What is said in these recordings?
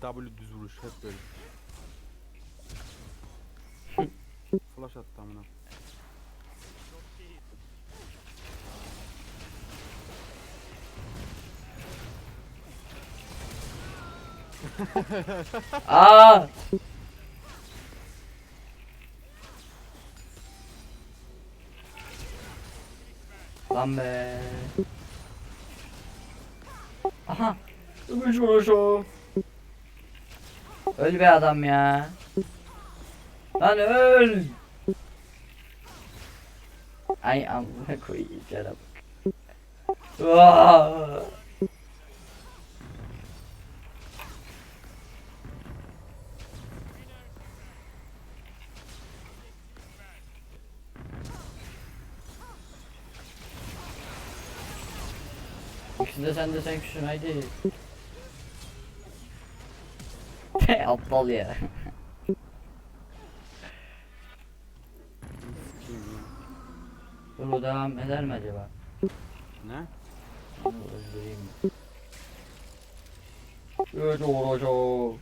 W düz vuruş hep böyle. Flash attı amına. Aa! Lan be. Aha. Üç vuruşu. Öl be adam ya. Lan öl. Ay amına koyayım canım. Vaa! İkisi de sen de sen küsün haydi. Aptal ya. O devam eder mi acaba? Ne? Öldüreyim. Öldü orucu.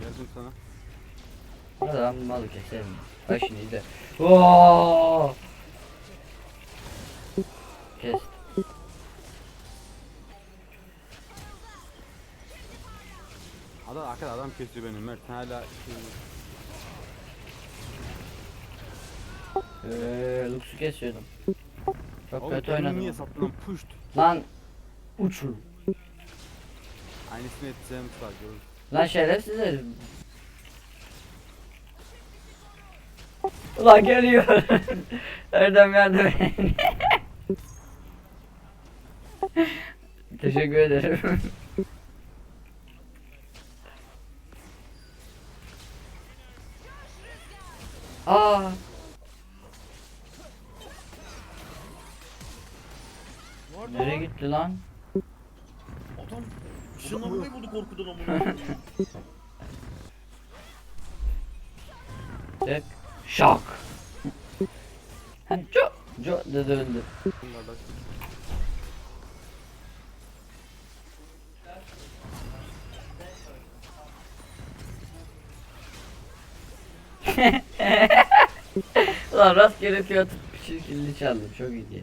Geldim sana. Ben malı keserim. Bak şimdi izle. Oo! Kes. Arkada adam kesiyor beni Mert. Hala şey... Eee Lux'u kesiyordum. Çok Oğlum kötü kendini oynadım. niye sattın lan? Puşt. Lan uçur. Aynısını edeceğim sadece. oğlum. Lan şerefsiz herif. Ulan geliyor. Erdem yardım et. Teşekkür ederim. Aa, nereye gitti lan? Adam ışınlanmayı buldu korkudan amına. Tek. Ha, co co dedi öldü. Bunlardan. Ulan rastgele fiyat şirkilli çaldım çok iyi diye.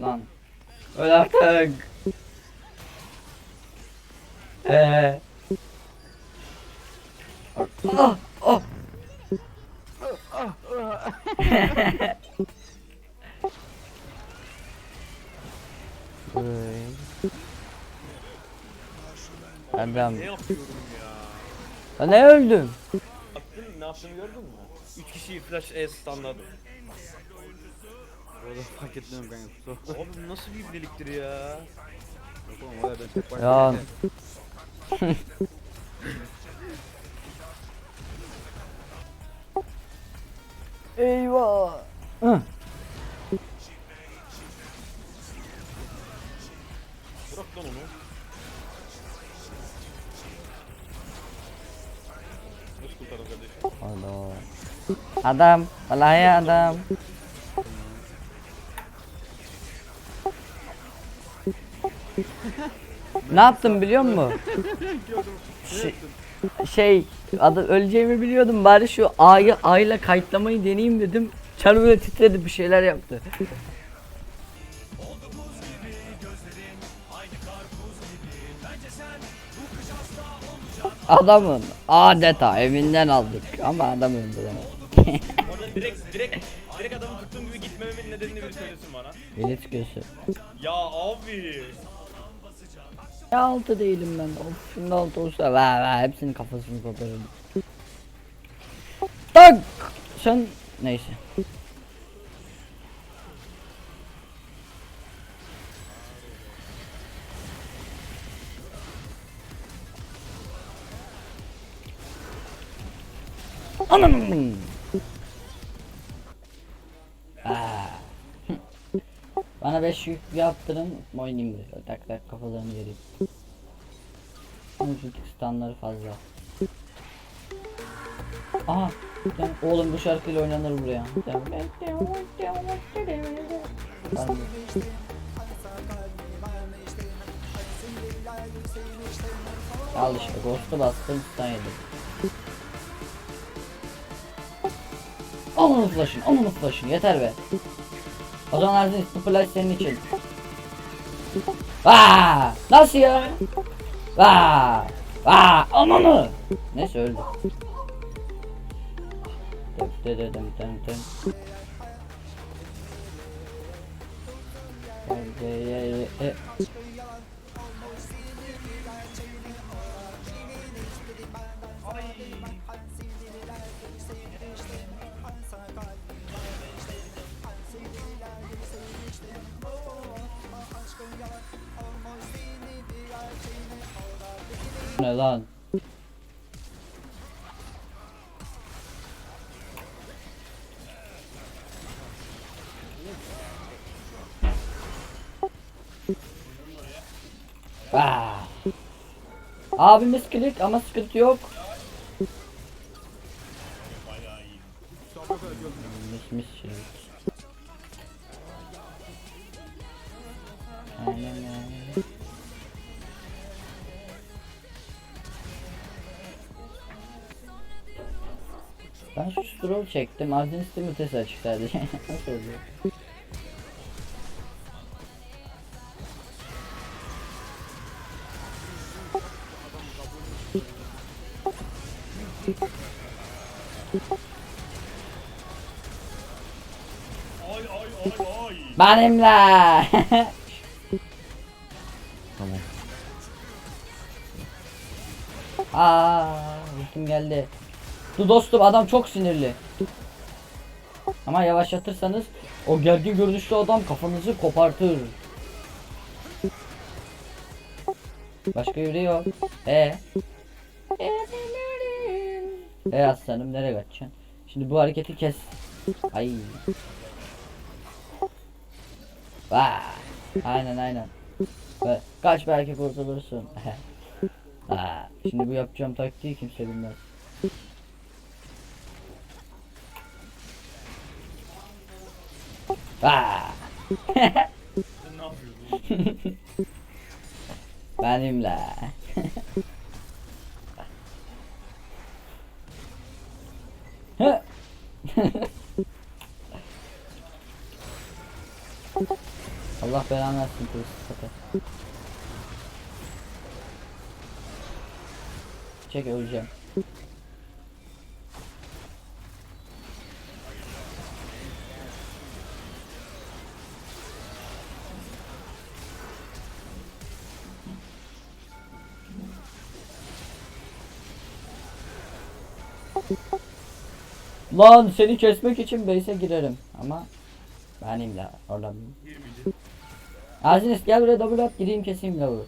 Lan. Öl artık. Eee. Ah, ah. Ben ben Ne yapıyorum ya? Ne öldüm? Baktın ne yaptığını gördün mü? 3 kişiyi flash E stunladım. Orada fark etmiyorum kanka. Abi nasıl bir ibneliktir ya? Ya. Eyvah. Adam, vallahi adam. ne yaptım biliyor musun? Şey, şey adı öleceğimi biliyordum bari şu A'yı A kayıtlamayı deneyeyim dedim. Çar böyle titredi bir şeyler yaptı. Adamın adeta evinden aldık ama adam öldüremedik. Orada direkt direkt direkt adamı tuttuğum gibi gitmememin nedenini bir söylesin bana. Elit gözü. Ya abi. Ya altı değilim ben. Of şimdi altı olsa va va hepsinin kafasını koparırım. Tak! Sen neyse. Anam. Bana 5 yük yaptırın oynayayım böyle tak tak kafalarını vereyim. Çünkü stunları fazla. Aha Oğlum bu şarkıyla oynanır buraya. Ben- Al işte Ghost'u bastım stun yedim. Al onu flash'ın, al onu flash'ın yeter be. O zaman bu flash senin için. Vaa! Nasıl ya? Vaa! Vaa! Ananı! Neyse öldü. Dım dım dım dım dım dım. E, e, e, Ne lan? Ah. Abimiz klik ama sıkıntı yok. Mis mis şey. Ben şu stroll çektim. Ardın sistemi test açık sadece. Nasıl oluyor? Ay ay ay ay. Benimle. Tamam. Aa, ultim geldi. Dur dostum adam çok sinirli. Ama yavaşlatırsanız o gergin görünüşlü adam kafanızı kopartır. Başka yürü yok. E. E aslanım nereye kaçacaksın? Şimdi bu hareketi kes. Ay. Vay. Aynen aynen. Ve Kaç belki kurtulursun. Şimdi bu yapacağım taktiği kimse bilmez. Ha, Sen ne yapıyorsun? benimle. Hı. Allah belanı versin polis sıfatı. Çek öleceğim. Lan seni kesmek için base'e girerim ama benim de orada. Girmeyeceğim. Aziz gel buraya double at gireyim keseyim lavu.